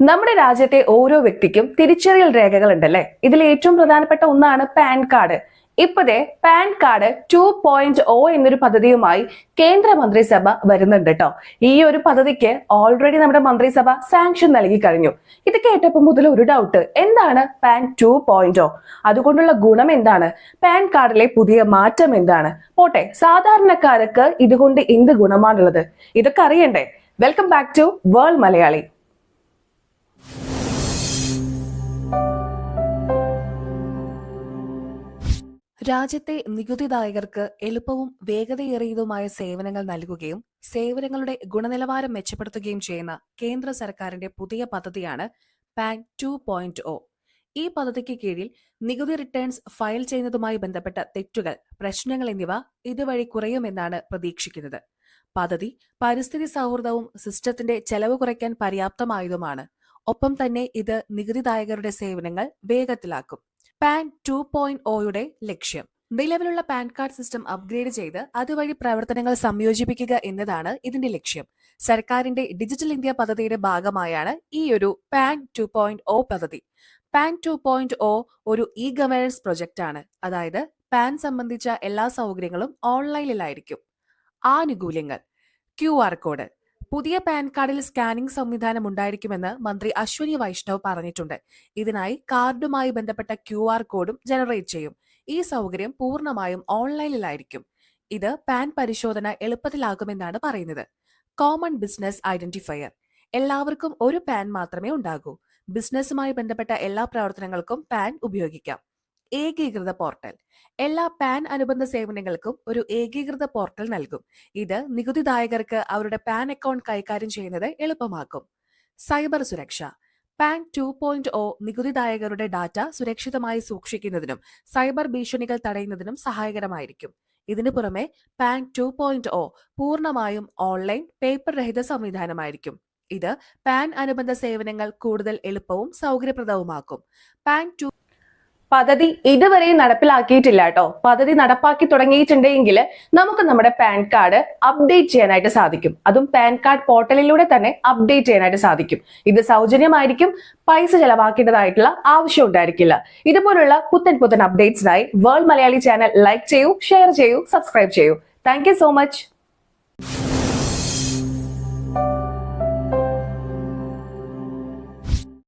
നമ്മുടെ രാജ്യത്തെ ഓരോ വ്യക്തിക്കും തിരിച്ചറിയൽ രേഖകൾ ഉണ്ടല്ലേ ഇതിൽ ഏറ്റവും പ്രധാനപ്പെട്ട ഒന്നാണ് PAN card. ഇപ്പതേ PAN card two point O എന്നൊരു പദ്ധതിയുമായി കേന്ദ്ര മന്ത്രിസഭ വരുന്നുണ്ട് കേട്ടോ ഈ ഒരു പദ്ധതിക്ക് ഓൾറെഡി നമ്മുടെ മന്ത്രിസഭ സാങ്ഷൻ നൽകി കഴിഞ്ഞു. ഇത് കേട്ടപ്പോൾ മുതൽ ഒരു ഡൗട്ട് എന്താണ് പാൻ ടു പോയിന്റ് ഒ അതുകൊണ്ടുള്ള ഗുണം എന്താണ്? പാൻ കാർഡിലെ പുതിയ മാറ്റം എന്താണ്? പോട്ടെ സാധാരണക്കാർക്ക് ഇതുകൊണ്ട് എന്ത് ഗുണമാണുള്ളത്? ഇതൊക്കെ അറിയണ്ടേ? Welcome back to World Malayali. രാജ്യത്തെ നികുതിദായകർക്ക് എളുപ്പവും വേഗതയേറിയതുമായ സേവനങ്ങൾ നൽകുകയും സേവനങ്ങളുടെ ഗുണനിലവാരം മെച്ചപ്പെടുത്തുകയും ചെയ്യുന്ന കേന്ദ്ര സർക്കാരിന്റെ പുതിയ പദ്ധതിയാണ് പാൻ ടു പോയിന്റ് ഒ ഈ പദ്ധതിക്ക് കീഴിൽ നികുതി റിട്ടേൺസ് ഫയൽ ചെയ്യുന്നതുമായി ബന്ധപ്പെട്ട തെറ്റുകൾ പ്രശ്നങ്ങൾ എന്നിവ ഇതുവഴി കുറയുമെന്നാണ് പ്രതീക്ഷിക്കുന്നത്. പദ്ധതി പരിസ്ഥിതി സൗഹൃദവും സിസ്റ്റത്തിന്റെ ചെലവ് കുറയ്ക്കാൻ പര്യാപ്തമായതുമാണ്. ഒപ്പം തന്നെ ഇത് നികുതിദായകരുടെ സേവനങ്ങൾ വേഗത്തിലാക്കും. പാൻ ടു പോയിന്റ് ഒയുടെ ലക്ഷ്യം. നിലവിലുള്ള പാൻ കാർഡ് സിസ്റ്റം അപ്ഗ്രേഡ് ചെയ്ത് അതുവഴി പ്രവർത്തനങ്ങൾ സംയോജിപ്പിക്കുക എന്നതാണ് ഇതിന്റെ ലക്ഷ്യം. സർക്കാരിന്റെ ഡിജിറ്റൽ ഇന്ത്യ പദ്ധതിയുടെ ഭാഗമായാണ് ഈ ഒരു പാൻ ടു പോയിന്റ് ഒ പദ്ധതി. പാൻ ടു പോയിന്റ് ഒ ഒരു ഇ ഗവേണൻസ് പ്രൊജക്റ്റ് ആണ് അതായത് പാൻ സംബന്ധിച്ച എല്ലാ സൗകര്യങ്ങളും ഓൺലൈനിലായിരിക്കും. ആനുകൂല്യങ്ങൾ. Q R code. പുതിയ പാൻ കാർഡിൽ സ്കാനിംഗ് സംവിധാനം ഉണ്ടായിരിക്കുമെന്ന് മന്ത്രി അശ്വനി വൈഷ്ണവ് പറഞ്ഞിട്ടുണ്ട്. ഇതിനായി കാർഡുമായി ബന്ധപ്പെട്ട ക്യു ആർ കോഡും ജനറേറ്റ് ചെയ്യും. ഈ സൗകര്യം പൂർണമായും ഓൺലൈനിലായിരിക്കും. ഇത് പാൻ പരിശോധന എളുപ്പത്തിലാകുമെന്നാണ് പറയുന്നത്. Common business identifier. എല്ലാവർക്കും ഒരു പാൻ മാത്രമേ ഉണ്ടാകൂ. ബിസിനസ്സുമായി ബന്ധപ്പെട്ട എല്ലാ പ്രവർത്തനങ്ങൾക്കും പാൻ ഉപയോഗിക്കാം. ഏകീകൃത പോർട്ടൽ. എല്ലാ പാൻ അനുബന്ധ സേവനങ്ങൾക്കും ഒരു ഏകീകൃത പോർട്ടൽ നൽകും. ഇത് നികുതിദായകർക്ക് അവരുടെ പാൻ അക്കൗണ്ട് കൈകാര്യം ചെയ്യുന്നത് എളുപ്പമാക്കും. സൈബർ സുരക്ഷ. പാൻ ടു പോയിന്റ് ഒ നികുതിദായകരുടെ ഡാറ്റ സുരക്ഷിതമായി സൂക്ഷിക്കുന്നതിനും സൈബർ ഭീഷണികൾ തടയുന്നതിനും സഹായകരമായിരിക്കും. ഇതിനു പുറമെ പാൻ ടു പോയിന്റ് ഒ പൂർണമായും ഓൺലൈൻ പേപ്പർ രഹിത സംവിധാനമായിരിക്കും. ഇത് പാൻ അനുബന്ധ സേവനങ്ങൾ കൂടുതൽ എളുപ്പവും സൗകര്യപ്രദവുമാക്കും. പാൻ ടു പദ്ധതി ഇതുവരെയും നടപ്പിലാക്കിയിട്ടില്ല കേട്ടോ. പദ്ധതി നടപ്പാക്കി തുടങ്ങിയിട്ടുണ്ടെങ്കിൽ നമുക്ക് നമ്മുടെ പാൻ കാർഡ് അപ്ഡേറ്റ് ചെയ്യാനായിട്ട് സാധിക്കും. അതും പാൻ കാർഡ് പോർട്ടലിലൂടെ തന്നെ അപ്ഡേറ്റ് ചെയ്യാനായിട്ട് സാധിക്കും. ഇത് സൗജന്യമായിരിക്കും പൈസ ചെലവാക്കേണ്ടതായിട്ടുള്ള ആവശ്യം ഉണ്ടായിരിക്കില്ല. ഇതുപോലുള്ള പുത്തൻ പുത്തൻ അപ്ഡേറ്റ്സിനായി വേൾഡ് മലയാളി ചാനൽ ലൈക്ക് ചെയ്യൂ ഷെയർ ചെയ്യൂ സബ്സ്ക്രൈബ് ചെയ്യൂ. Thank so much.